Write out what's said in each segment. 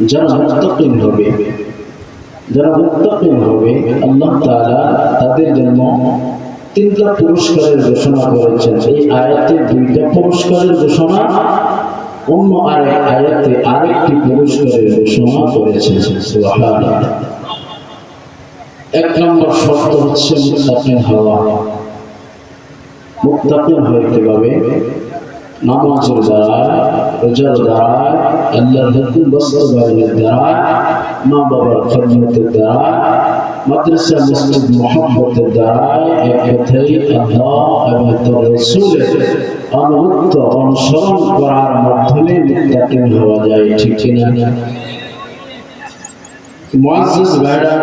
যারা মুত্তাকিন হবে, যারা মুত্তাকিন হবে, আল্লাহ তাআলা তাদের জন্য তিনটা পুরস্কারের ঘোষণা করেছেন। এই আয়াতে দুইটা পুরস্কারের ঘোষণা, অন্য আরেক আয়াতে আরেকটি পুরস্কারের ঘোষণা করেছেন। এক নম্বর শর্ত হচ্ছে মুত্তাকিন হওয়া। মুত্তাকিন হয় কীভাবে? নামাজের দ্বারা রোজার দ্বারা আল্লাহর হুকুম বাস্তবায়নের দ্বারা মা বাবার খেদমতের দ্বারা মাদ্রাসা মসজিদ মোহাম্মতের দ্বারা এক কথাই আল্লাহ এবং তার রসুলের অনুগত্য অনুসরণ করার মাধ্যমে মুত্তাকিন হওয়া যায়, ঠিক ভাইরা,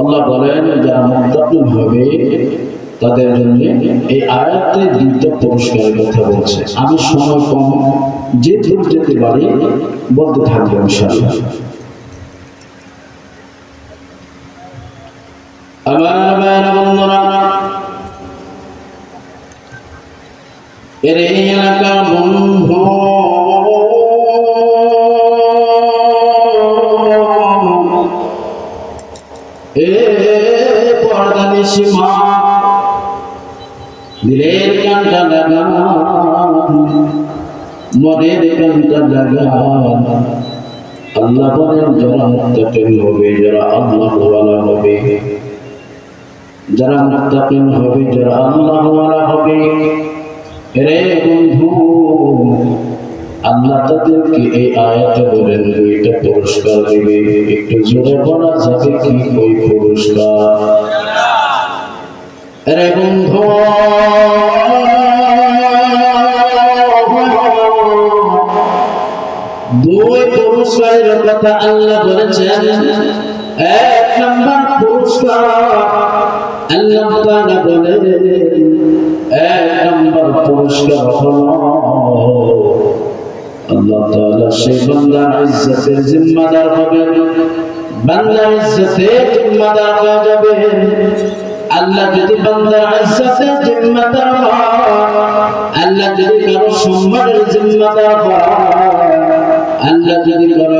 আল্লাহ বলেন, যারা মুত্তাকিন হবে তাদের জন্য এই আয়াতে দুইটা পুরস্কারের কথা বলছে। আমি সময় কম, যে দূর যেতে পারি বলতে থাকব ইনশাআল্লাহ। আমার ভাইয়েরা বন্ধুরা পর্দা সীমা দিলের কানটা লাগান মনের কানটা লাগান আল্লাহ বলেন, যারা মুত্তাকিন হবে, যারা আল্লাহ ওয়ালা হবে, যারা মুত্তাকিন হবে, যারা আল্লাহ ওয়ালা হবে, রে বন্ধু, আল্লাহ তাদেরকে এই আয়াতে বলেন, দুইটা পুরস্কার দিবে। একটু জোরে বলা যাবে কি ওই পুরস্কার? রে বন্ধু কথা আল্লাহ বলেছেন এক নম্বর পুরস্কার আল্লাহ এক নম্বর পুরস্কার আল্লাহ যদি কারও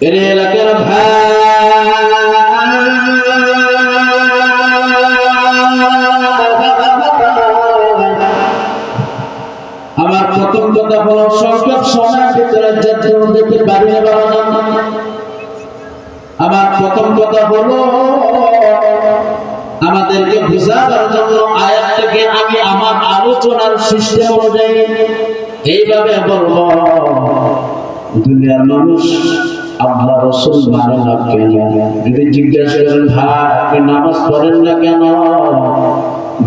এর আমার প্রথম কথা হলো, সংকট সময়ের ভিতরে যাতে পারি আমার প্রথম কথা হলো, আমাদেরকে বুঝাবার জন্য আয়াতটাকে আমি আমার আলোচনার সিস্টেম অনুযায়ী এইভাবে বলব, দুনিয়ার মানুষ আল্লাহ রসুল মানে না কেন যদি জিজ্ঞাসা করেন, ভাই, আপনি নামাজ পড়েন না কেন?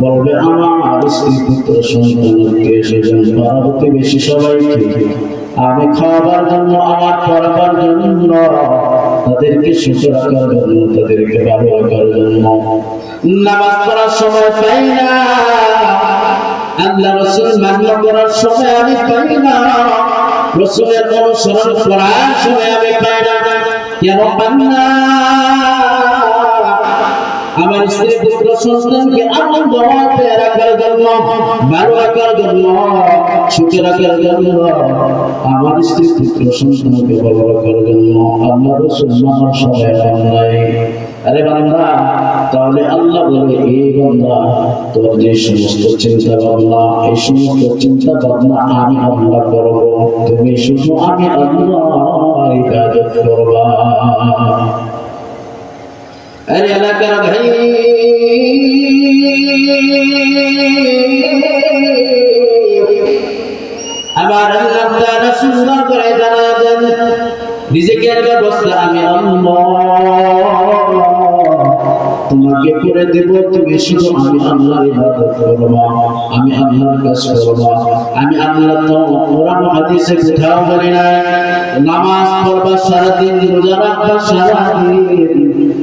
বলবে, আমার স্ত্রী পুত্র সন্তানকে সেজন পরবর্তী বেশি সবাইকে আমি খাওয়াবার জন্য, আমার পড়াবার জন্য, তাদেরকে সুস্থ রাখার জন্য, তাদেরকে ভালো রাখার জন্য। নামাজ পড়ার সময় পাই না। আল্লাহ রসুল মান্য করার সময় আমি পাই না। রসুলের অনুসরণ করার সময় আমি পাই না কেন পান না স্ত্রী পুত্র সন্তানকে আনন্দ হাতে রাখার জন্য, ভালো রাখার জন্য, সুখে রাখার জন্য, আমার তাহলে আল্লাহ বলে এই বান্দা, তোর যে সমস্ত চিন্তা ভাবনা এই সমস্ত চিন্তা ভাবনা আমি আল্লাহ করব। তুমি শুধু আমি আল্লাহ করবা। আরে ভাই। আমার দেন রিজিকের ব্যবস্থা আমি তোমাকে করে দেব, তুমি শুধু আমি আল্লাহর ইবাদত করবা, আমি আল্লাহর কাজ আমি আল্লাহ তো কোরআন হাদিসে কোথাও বলি না। নামাজ পড়বা সারাদিন, রোজা রাখবা সারাদিন।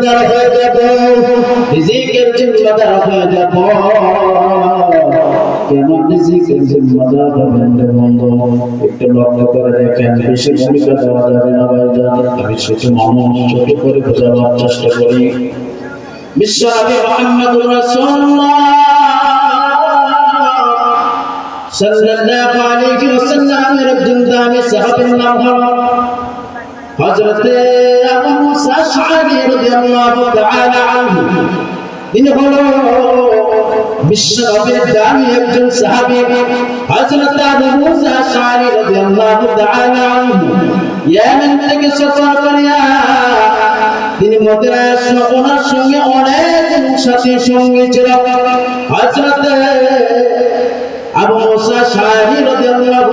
জিম্মাদার হয়ে যাব। রিজিকের জিম্মাদার হয়ে যাব। কেমন রিজিকের জিম্মাদার হবেন বন্ধু? একটু লক্ষ্য করে দেখেন, বেশি ভূমিকা দেওয়া যাবে না ভাই জান। আমি ছোট মানুষ ছোট করে বোঝাবার চেষ্টা করি। বিশ্বনবী মুহাম্মদুর রাসূলুল্লাহ। সাল্লাল্লাহু আলাইহি ওয়াসাল্লামের একজন দামি সাহাবীর নাম হলো তিনি হলো সঙ্গে অনেক সাথী সঙ্গী ছিল। হযরত আবু মুসা শাহী রাদিয়াল্লাহু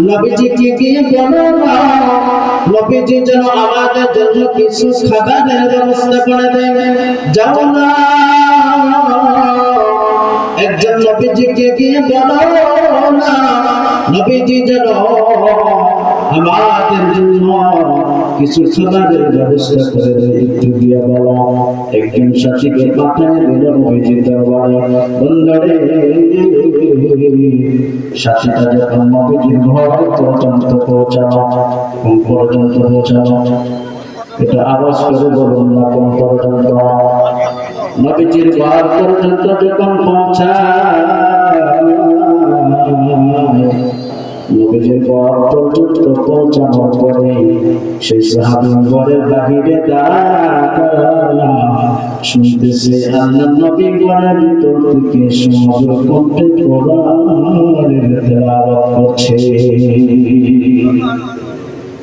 নবীজি কি কি বলো না নবীজি যেন আমাদের জন্য কিছু খাবারের ব্যবস্থা করে দেন। যাও না। একজন নবীজিকে গিয়ে বলো না নবীজি যেন আমাদের জন্য কিছু খাবারের ব্যবস্থা করে দেয় একটু গিয়ে বলো, একজন সাথীকে পাঠায় দিল নবীজির দরবারে। বন্ধরে সাথীটা যখন নবীজির ঘর পর্যন্ত পৌঁছানো কোন পর্যন্ত পৌঁছানো এটা আওয়াজ করে বলুন না কোন পর্যন্ত। নবীজির ঘর পর্যন্ত যখন পৌঁছায় নবীজির ঘর পর্যন্ত পৌঁছানোর পরে সেই সাহাবী ঘরের বাহিরে দাঁড়া শুনতেছে আল্লাহ নবী ঘরের তেলাওয়াত করছে।